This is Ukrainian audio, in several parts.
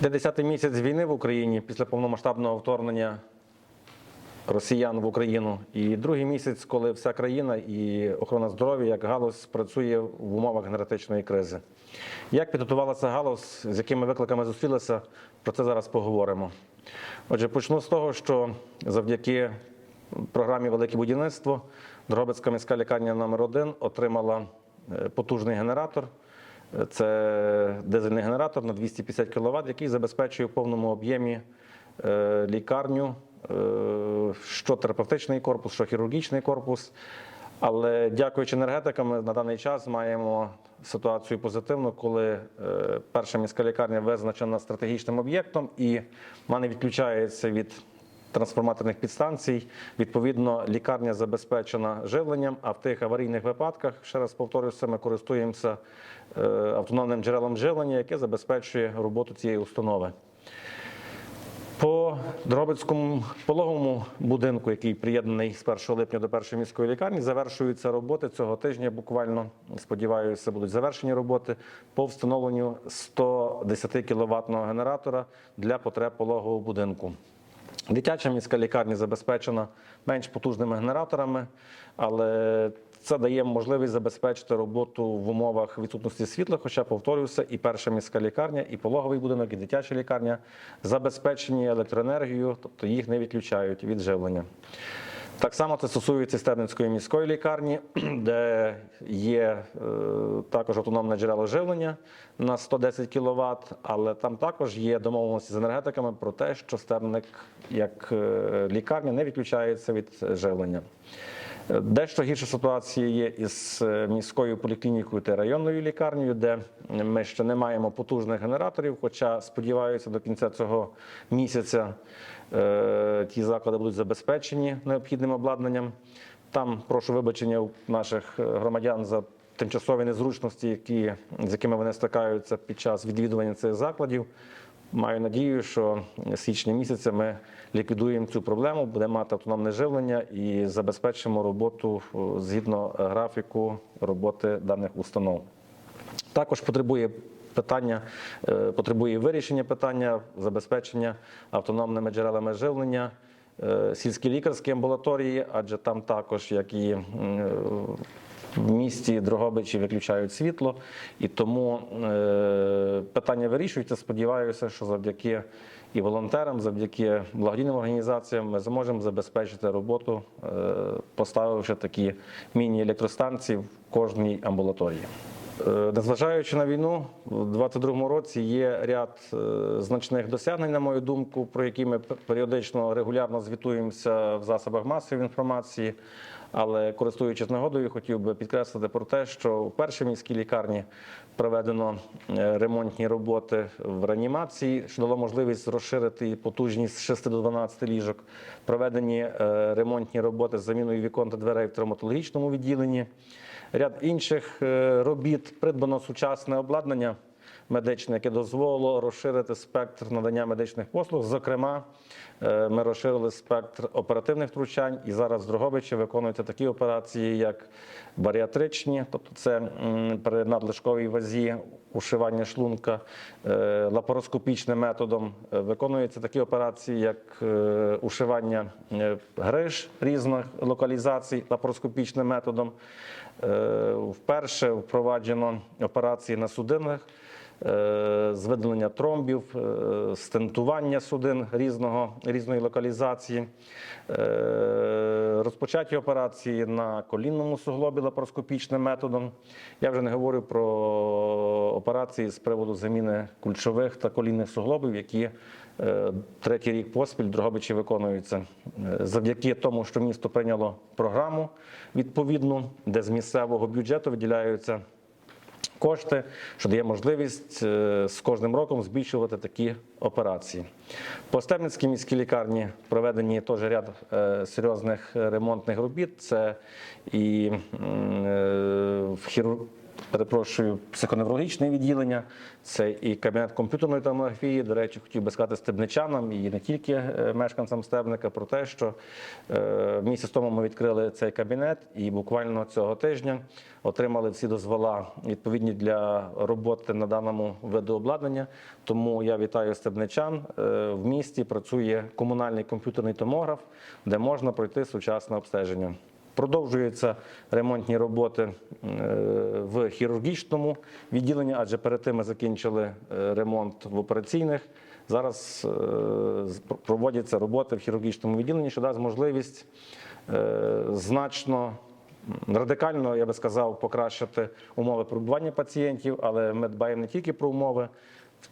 Де 10-й місяць війни в Україні після повномасштабного вторгнення росіян в Україну, і другий місяць, коли вся країна і охорона здоров'я як галузь працює в умовах енергетичної кризи. Як підготувалася галузь, з якими викликами зустрілися, про це зараз поговоримо. Отже, почну з того, що завдяки програмі Велике будівництво Дрогобицька міська лікарня номер 1 отримала е, потужний генератор. Це дизельний генератор на 250 кВт, який забезпечує в повному об'ємі е, лікарню, е, що терапевтичний корпус, що хірургічний корпус. Але дякуючи енергетикам, ми на даний час маємо ситуацію позитивну, коли е, перша міська лікарня визначена стратегічним об'єктом і вона не відключається від трансформаторних підстанцій. Відповідно, лікарня забезпечена живленням, а в тих аварійних випадках, ще раз повторюся, ми користуємося е, автономним джерелом живлення, яке забезпечує роботу цієї установи. По Дробицькому пологовому будинку, який приєднаний з 1 липня до першої міської лікарні, завершуються роботи цього тижня. Буквально сподіваюся, будуть завершені роботи по встановленню 110 кВт генератора для потреб пологового будинку. Дитяча міська лікарня забезпечена менш потужними генераторами, але це дає можливість забезпечити роботу в умовах відсутності світла. Хоча, повторюся, і перша міська лікарня, і пологовий будинок, і дитяча лікарня забезпечені електроенергією, тобто їх не відключають від живлення. Так само це стосується Стебницької міської лікарні, де є е, також автономне джерело живлення на 110 кВт, але там також є домовленості з енергетиками про те, що Стебник як е, лікарня не відключається від живлення. Дещо гірша ситуація є із е, міською поліклінікою та районною лікарнею, де ми ще не маємо потужних генераторів, хоча сподіваюся, до кінця цього місяця е, ті заклади будуть забезпечені необхідним обладнанням. Там прошу вибачення у наших е, громадян за тимчасові незручності, які, з якими вони стикаються під час відвідування цих закладів. Маю надію, що з січня місяця ми ліквідуємо цю проблему, будемо мати автономне живлення і забезпечимо роботу згідно графіку роботи даних установ. Також потребує питання, е, потребує вирішення питання забезпечення автономними джерелами живлення. е, Сільські лікарські амбулаторії, адже там також, як і е, в місті Дрогобичі виключають світло, і тому е, питання вирішується. Сподіваюся, що завдяки і волонтерам, завдяки благодійним організаціям ми зможемо забезпечити роботу, е, поставивши такі міні-електростанції в кожній амбулаторії. Е, Незважаючи на війну, у 2022 році є ряд е, значних досягнень, на мою думку, про які ми періодично регулярно звітуємося в засобах масової інформації. Але користуючись нагодою, хотів би підкреслити про те, що у першій міській лікарні проведено е, ремонтні роботи в реанімації, що дало можливість розширити потужність з 6 до 12 ліжок. Проведені ремонтні роботи з заміною вікон та дверей в травматологічному відділенні. Ряд інших робіт придбано сучасне обладнання медичне, яке дозволило розширити спектр надання медичних послуг. Зокрема, е, ми розширили спектр оперативних втручань, і зараз в Дрогобичі виконуються такі операції, як баріатричні, тобто це при надлишковій вазі ушивання шлунка, е, лапароскопічним методом. Е, Виконуються такі операції, як ушивання гриж різних локалізацій лапароскопічним методом. Е, Вперше впроваджено операції на судинах е, з тромбів, е, стентування судин різного, різної локалізації, розпочаті операції на колінному суглобі лапароскопічним методом. Я вже не говорю про операції з приводу заміни кульшових та колінних суглобів, які е, третій рік поспіль Дрогобичі виконуються Е, завдяки тому, що місто прийняло програму відповідну, де з місцевого бюджету виділяються кошти, що дає можливість е, з кожним роком збільшувати такі операції. По Стерницькій міській лікарні проведені теж ряд серйозних ремонтних робіт. Це і перепрошую, психоневрологічне відділення, це і кабінет комп'ютерної томографії. До речі, хотів би сказати стебничанам і не тільки е, мешканцям стебника про те, що е, місяць тому ми відкрили цей кабінет і буквально цього тижня отримали всі дозвола відповідні для роботи на даному виду обладнання. Тому я вітаю стебничан. Е, В місті працює комунальний комп'ютерний томограф, де можна пройти сучасне обстеження. Продовжуються ремонтні роботи е, в хірургічному відділенні, адже перед тим ми закінчили е, ремонт в операційних. Зараз е, проводяться роботи в хірургічному відділенні, що дасть можливість значно радикально, я би сказав, покращити умови перебування пацієнтів, але ми дбаємо не тільки про умови.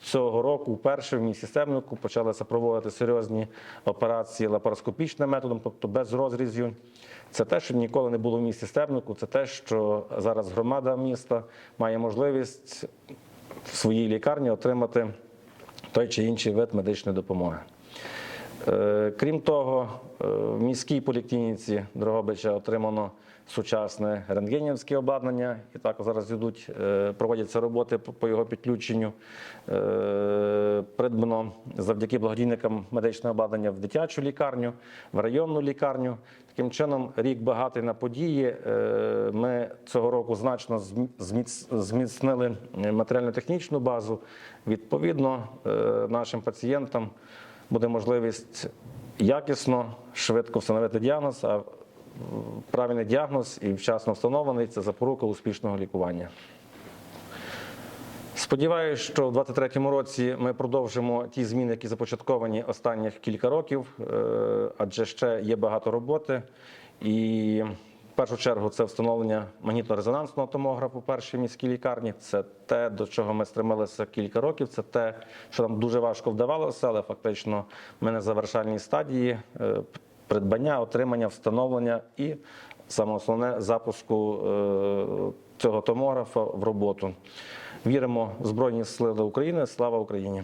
Цього року вперше в місті Стебнику почалися проводити серйозні операції лапароскопічним методом, тобто без розрізів. Це те, що ніколи не було в місті Стебнику, це те, що зараз громада міста має можливість в своїй лікарні отримати той чи інший вид медичної допомоги. Е, Крім того, е, в міській поліклініці Дрогобича отримано сучасне рентгенівське обладнання, і також зараз йдуть, е, проводяться роботи по- його підключенню. Придбано завдяки благодійникам медичне обладнання в дитячу лікарню, в районну лікарню. Таким чином, рік багатий на події. Ми цього року значно зміцнили матеріально-технічну базу. Відповідно, нашим пацієнтам буде можливість якісно, швидко встановити діагноз, а правильний діагноз і вчасно встановлений це запорука успішного лікування. Сподіваюсь, що в 2023 році ми продовжимо ті зміни, які започатковані останніх кілька років, е, адже ще є багато роботи. І першу чергу це встановлення магнітно-резонансного томографу першій міській лікарні. Це те, до чого ми стремилися кілька років. Це те, що нам дуже важко вдавалося, але фактично ми на завершальній стадії е, придбання, отримання, встановлення і саме основне запуску е, цього томографа в роботу. Віримо в Збройні Сили України. Слава Україні!